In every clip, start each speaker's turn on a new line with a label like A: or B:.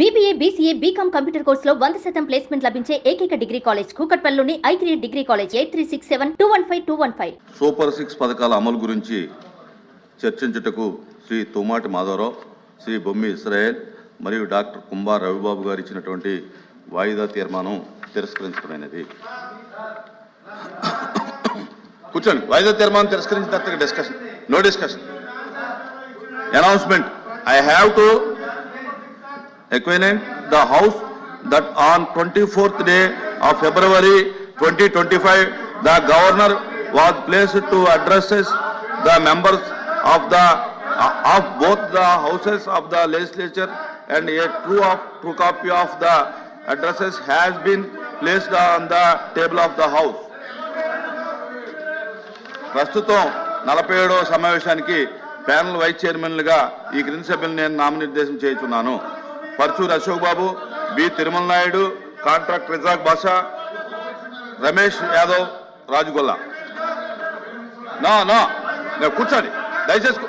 A: BBA BCA BCom computer కోర్సులో వంద శాతం ప్లేస్మెంట్ లభించే ఏకైక degree college కూకట్పల్లిలోని I three degree college eight three six seven two one five two one five
B: super six పథకాల అమలు గురించి చర్చించుటకు శ్రీ తుమాటి మాధవరావు శ్రీ బొమ్మి ఇస్రాయేల్ మరియు డాక్టర్ కుంభార్ రవిబాబు గారు ఇచ్చినటువంటి వాయిదా తీర్మానం తిరస్కరించడమైనది. కూర్చోండి. వాయిదా తీర్మానం తిరస్కరించిన తర్వాత discussion. No discussion. Announcement I have to acquaint the House that on 24th day of February 2025, the governor was placed to addresses the members of the, of both the houses of the legislature and a true of, true copy of the addresses has been placed on the table of the house. ప్రస్తుతం నలభై ఏడవ సమావేశానికి panel vice చైర్మన్లుగా ఈ క్రింది సభ్యులను నేను నామనిర్దేశం చేయుచున్నాను పర్చూరు అశోక్ బాబు బి తిరుమల నాయుడు కాంట్రాక్ట్ రిజాక్ బాషా రమేష్ యాదవ్ రాజుగొల్ల నా నా నేను కూర్చోండి. దయచేసి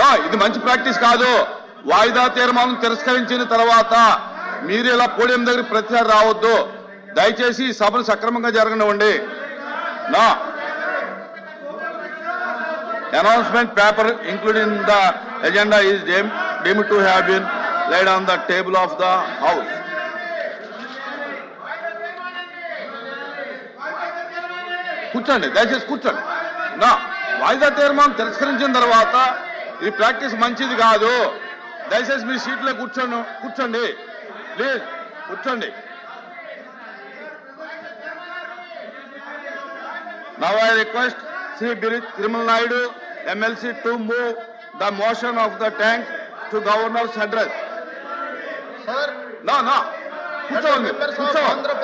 B: నా ఇది మంచి ప్రాక్టీస్ కాదు. వాయిదా తీర్మానం తిరస్కరించిన తర్వాత మీరు ఇలా పోడియం దగ్గర ప్రతిసారి రావద్దు. దయచేసి ఈ సభను సక్రమంగా జరగనివ్వండి. నా announcement paper included in the agenda is deemed, deemed to have been laid on the table of the house. కూర్చోండి దయచేసి కూర్చోండి నా వాయిదా తీర్మానం తిరస్కరించిన తర్వాత ఈ ప్రాక్టీస్ మంచిది కాదు దయచేసి మీ సీట్లో కూర్చోండి కూర్చోండి ప్లీజ్ కూర్చోండి Now I request Sri Birit Trimal Naidu, MLC, to move the motion of the tank to governor's address.
C: Sir,
B: No, no. కూర్చోండి
C: members of
B: కూర్చో
C: Andhra
B: దయచేసి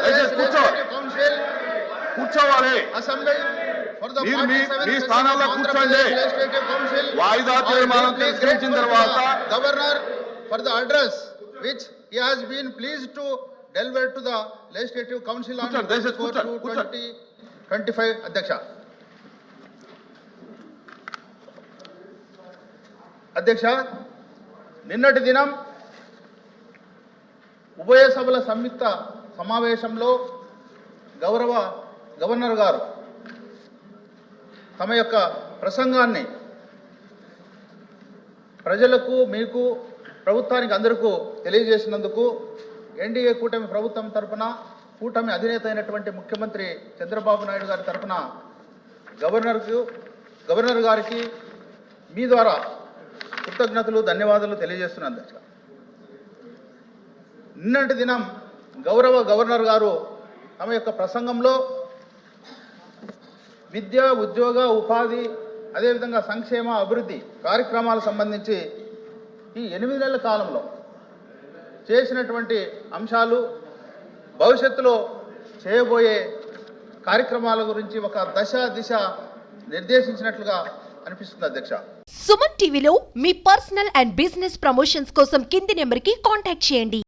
C: Legislative Council
B: కూర్చోవాలి
C: for the
B: మీరు మీ-
C: 47th
B: మీ
C: session of
B: స్థానాల్లో కూర్చోండి. వాయిదా తీర్మానం
C: to
B: తర్వాత
C: he has been pleased to deliver to the Legislative Council on
B: కూర్చోండి, దయచేసి
C: 24 to
B: కూర్చోండి,
C: 20 25 అధ్యక్ష అధ్యక్ష నిన్నటి దినం ఉభయ సభల సంయుక్త సమావేశంలో గౌరవ గవర్నర్ గారు తమ యొక్క ప్రసంగాన్ని ప్రజలకు మీకు ప్రభుత్వానికి అందరికీ తెలియజేసినందుకు ఎన్డీఏ కూటమి ప్రభుత్వం తరపున కూటమి అధినేత అయినటువంటి ముఖ్యమంత్రి చంద్రబాబు నాయుడు గారి తరఫున గవర్నర్కు గవర్నర్ గారికి మీ ద్వారా కృతజ్ఞతలు ధన్యవాదాలు తెలియజేస్తున్నాను అధ్యక్ష. నిన్నటి దినం గౌరవ గవర్నర్ గారు తమ యొక్క ప్రసంగంలో విద్య ఉద్యోగ ఉపాధి అదేవిధంగా సంక్షేమ అభివృద్ధి కార్యక్రమాలకు సంబంధించి ఈ ఎనిమిది నెలల కాలంలో చేసినటువంటి అంశాలు భవిష్యత్తులో చేయబోయే కార్యక్రమాల గురించి ఒక దశ దిశ నిర్దేశించినట్లుగా అనిపిస్తుంది అధ్యక్ష.
D: సుమన్ టీవీలో మీ పర్సనల్ అండ్ బిజినెస్ ప్రమోషన్స్ కోసం కింది నెంబర్కి కాంటాక్ట్ చేయండి.